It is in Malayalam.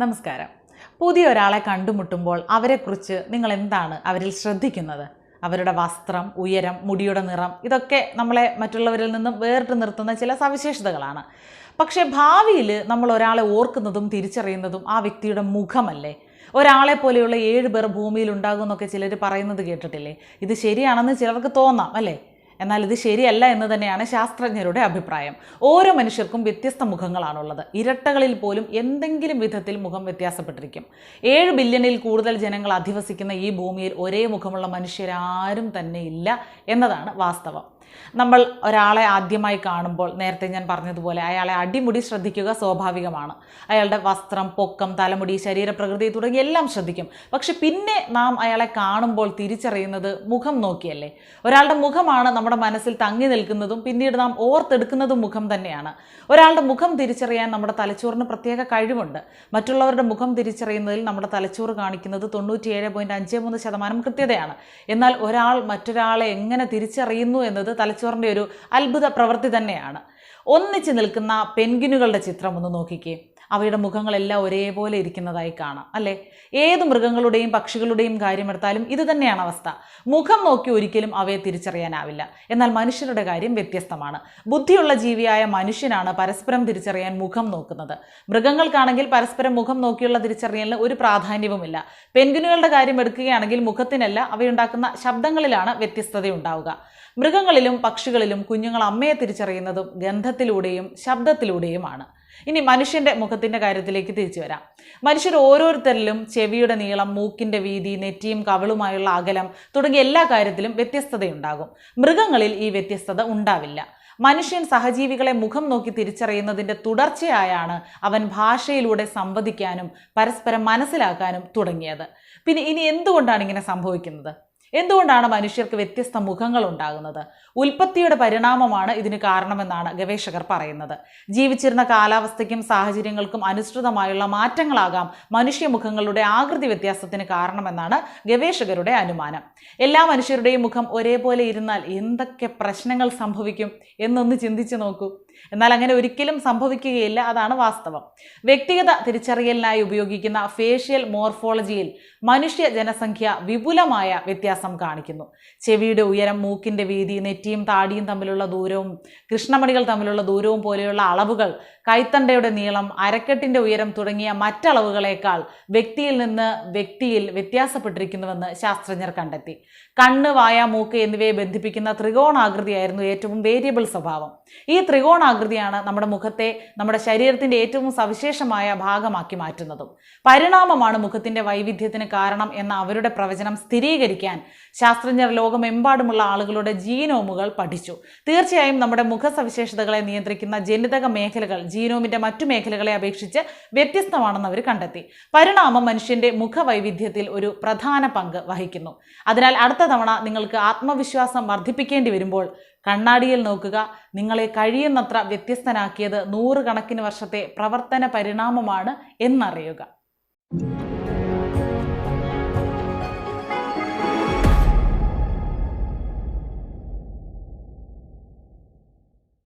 നമസ്കാരം. പുതിയ ഒരാളെ കണ്ടുമുട്ടുമ്പോൾ അവരെക്കുറിച്ച് നിങ്ങൾ എന്താണ് അവരിൽ ശ്രദ്ധിക്കുന്നത്? അവരുടെ വസ്ത്രം ഉയരം മുടിയുടെ നിറം ഇതൊക്കെ നമ്മളെ മറ്റുള്ളവരിൽ നിന്നും വേറിട്ട് നിർത്തുന്ന ചില സവിശേഷതകളാണ്. പക്ഷേ ഭാവിയിൽ നമ്മൾ ഒരാളെ ഓർക്കുന്നതും തിരിച്ചറിയുന്നതും ആ വ്യക്തിയുടെ മുഖമല്ലേ? ഒരാളെ പോലെയുള്ള ഏഴ് പേർ ഭൂമിയിൽ ഉണ്ടാകുമെന്നൊക്കെ ചിലർ പറയുന്നത് കേട്ടിട്ടില്ലേ? ഇത് ശരിയാണെന്ന് ചിലർക്ക് തോന്നാം അല്ലേ? എന്നാൽ ഇത് ശരിയല്ല എന്ന് തന്നെയാണ് ശാസ്ത്രജ്ഞരുടെ അഭിപ്രായം. ഓരോ മനുഷ്യർക്കും വ്യത്യസ്ത മുഖങ്ങളാണുള്ളത്. ഇരട്ടകളിൽ പോലും എന്തെങ്കിലും വിധത്തിൽ മുഖം വ്യത്യാസപ്പെട്ടിരിക്കും. ഏഴ് ബില്യണിൽ കൂടുതൽ ജനങ്ങൾ അധിവസിക്കുന്ന ഈ ഭൂമിയിൽ ഒരേ മുഖമുള്ള മനുഷ്യരാരും തന്നെ ഇല്ല എന്നതാണ് വാസ്തവം. നമ്മൾ ഒരാളെ ആദ്യമായി കാണുമ്പോൾ നേരത്തെ ഞാൻ പറഞ്ഞതുപോലെ അയാളെ അടിമുടി ശ്രദ്ധിക്കുക സ്വാഭാവികമാണ്. അയാളുടെ വസ്ത്രം പൊക്കം തലമുടി ശരീരപ്രകൃതി തുടങ്ങി എല്ലാം ശ്രദ്ധിക്കും. പക്ഷെ പിന്നെ നാം അയാളെ കാണുമ്പോൾ തിരിച്ചറിയുന്നത് മുഖം നോക്കിയല്ലേ? ഒരാളുടെ മുഖമാണ് നമ്മുടെ മനസ്സിൽ തങ്ങി നിൽക്കുന്നതും പിന്നീട് നാം ഓർത്തെടുക്കുന്നതും മുഖം തന്നെയാണ്. ഒരാളുടെ മുഖം തിരിച്ചറിയാൻ നമ്മുടെ തലച്ചോറിന് പ്രത്യേക കഴിവുണ്ട്. മറ്റുള്ളവരുടെ മുഖം തിരിച്ചറിയുന്നതിൽ നമ്മുടെ തലച്ചോറ് കാണിക്കുന്നത് തൊണ്ണൂറ്റിയേഴ് പോയിന്റ് അഞ്ച് മൂന്ന് ശതമാനം കൃത്യതയാണ്. എന്നാൽ ഒരാൾ മറ്റൊരാളെ എങ്ങനെ തിരിച്ചറിയുന്നു എന്നത് തലച്ചോറിന്റെ ഒരു അത്ഭുത പ്രവൃത്തി തന്നെയാണ്. ഒന്നിച്ച് നിൽക്കുന്ന പെൻഗിനുകളുടെ ചിത്രം ഒന്ന് നോക്കിക്കേ. അവയുടെ മുഖങ്ങളെല്ലാം ഒരേപോലെ ഇരിക്കുന്നതായി കാണാം അല്ലേ? ഏത് മൃഗങ്ങളുടെയും പക്ഷികളുടെയും കാര്യമെടുത്താലും ഇത് തന്നെയാണ് അവസ്ഥ. മുഖം നോക്കി ഒരിക്കലും അവയെ തിരിച്ചറിയാനാവില്ല. എന്നാൽ മനുഷ്യരുടെ കാര്യം വ്യത്യസ്തമാണ്. ബുദ്ധിയുള്ള ജീവിയായ മനുഷ്യനാണ് പരസ്പരം തിരിച്ചറിയാൻ മുഖം നോക്കുന്നത്. മൃഗങ്ങൾക്കാണെങ്കിൽ പരസ്പരം മുഖം നോക്കിയുള്ള തിരിച്ചറിയലിന് ഒരു പ്രാധാന്യവുമില്ല. പെൻഗുനുകളുടെ കാര്യം എടുക്കുകയാണെങ്കിൽ മുഖത്തിനല്ല അവയുണ്ടാക്കുന്ന ശബ്ദങ്ങളിലാണ് വ്യത്യസ്തത ഉണ്ടാവുക മൃഗങ്ങളിലും പക്ഷികളിലും കുഞ്ഞുങ്ങൾ അമ്മയെ തിരിച്ചറിയുന്നതും ഗന്ധത്തിലൂടെയും ശബ്ദത്തിലൂടെയുമാണ്. ഇനി മനുഷ്യന്റെ മുഖത്തിന്റെ കാര്യത്തിലേക്ക് തിരിച്ചു വരാം. മനുഷ്യർ ഓരോരുത്തരിലും ചെവിയുടെ നീളം മൂക്കിന്റെ വീതി നെറ്റിയും കവളുമായുള്ള അകലം തുടങ്ങിയ എല്ലാ കാര്യത്തിലും വ്യത്യസ്തതയുണ്ടാകും. മൃഗങ്ങളിൽ ഈ വ്യത്യസ്തത ഉണ്ടാവില്ല. മനുഷ്യൻ സഹജീവികളെ മുഖം നോക്കി തിരിച്ചറിയുന്നതിന്റെ തുടർച്ചയായാണ് അവൻ ഭാഷയിലൂടെ സംവദിക്കാനും പരസ്പരം മനസ്സിലാക്കാനും തുടങ്ങിയത്. പിന്നെ ഇനി എന്തുകൊണ്ടാണ് ഇങ്ങനെ സംഭവിക്കുന്നത്? എന്തുകൊണ്ടാണ് മനുഷ്യർക്ക് വ്യത്യസ്ത മുഖങ്ങൾ ഉണ്ടാകുന്നത്? ഉൽപ്പത്തിയുടെ പരിണാമമാണ് ഇതിന് കാരണമെന്നാണ് ഗവേഷകർ പറയുന്നത്. ജീവിച്ചിരുന്ന കാലാവസ്ഥയ്ക്കും സാഹചര്യങ്ങൾക്കും അനുസൃതമായുള്ള മാറ്റങ്ങളാകാം മനുഷ്യമുഖങ്ങളുടെ ആകൃതി വ്യത്യാസത്തിന് കാരണമെന്നാണ് ഗവേഷകരുടെ അനുമാനം. എല്ലാ മനുഷ്യരുടെയും മുഖം ഒരേപോലെ ഇരുന്നാൽ എന്തൊക്കെ പ്രശ്നങ്ങൾ സംഭവിക്കും എന്നൊന്ന് ചിന്തിച്ചു നോക്കൂ. എന്നാൽ അങ്ങനെ ഒരിക്കലും സംഭവിക്കുകയില്ല അതാണ് വാസ്തവം. വ്യക്തിഗത തിരിച്ചറിയലിനായി ഉപയോഗിക്കുന്ന ഫേഷ്യൽ മോർഫോളജിയിൽ മനുഷ്യ ജനസംഖ്യ വിപുലമായ വ്യത്യാസം കാണിക്കുന്നു. ചെവിയുടെ ഉയരം മൂക്കിന്റെ വീതി നെറ്റിയും താടിയും തമ്മിലുള്ള ദൂരവും കൃഷ്ണമണികൾ തമ്മിലുള്ള ദൂരവും പോലെയുള്ള അളവുകൾ കൈത്തണ്ടയുടെ നീളം അരക്കെട്ടിന്റെ ഉയരം തുടങ്ങിയ മറ്റളവുകളേക്കാൾ വ്യക്തിയിൽ നിന്ന് വ്യക്തിയിൽ വ്യത്യാസപ്പെട്ടിരിക്കുന്നുവെന്ന് ശാസ്ത്രജ്ഞർ കണ്ടെത്തി. കണ്ണ് വായ മൂക്ക് എന്നിവയെ ബന്ധിപ്പിക്കുന്ന ത്രികോണാകൃതിയായിരുന്നു ഏറ്റവും വേരിയബിൾ സ്വഭാവം. ഈ ത്രികോണാകൃതിയാണ് നമ്മുടെ മുഖത്തെ നമ്മുടെ ശരീരത്തിന്റെ ഏറ്റവും സവിശേഷമായ ഭാഗമാക്കി മാറ്റുന്നതും. പരിണാമമാണ് മുഖത്തിന്റെ വൈവിധ്യത്തിന് കാരണം എന്ന അവരുടെ പ്രവചനം സ്ഥിരീകരിക്കാൻ ശാസ്ത്രജ്ഞർ ലോകമെമ്പാടുമുള്ള ആളുകളുടെ ജീനോമുകൾ പഠിച്ചു. തീർച്ചയായും നമ്മുടെ മുഖ സവിശേഷതകളെ നിയന്ത്രിക്കുന്ന ജനിതക മേഖലകൾ ജീനോമിന്റെ മറ്റു മേഖലകളെ അപേക്ഷിച്ച് വ്യത്യസ്തമാണെന്ന് അവർ കണ്ടെത്തി. പരിണാമം മനുഷ്യന്റെ മുഖവൈവിധ്യത്തിൽ ഒരു പ്രധാന പങ്ക് വഹിക്കുന്നു. അതിനാൽ അടുത്ത തവണ നിങ്ങൾക്ക് ആത്മവിശ്വാസം വർദ്ധിപ്പിക്കേണ്ടി വരുമ്പോൾ കണ്ണാടിയിൽ നോക്കുക. നിങ്ങളെ കഴിയുന്നത്ര വ്യത്യസ്തനാക്കിയത് നൂറുകണക്കിന് വർഷത്തെ പ്രവർത്തന പരിണാമമാണ് എന്നറിയുക.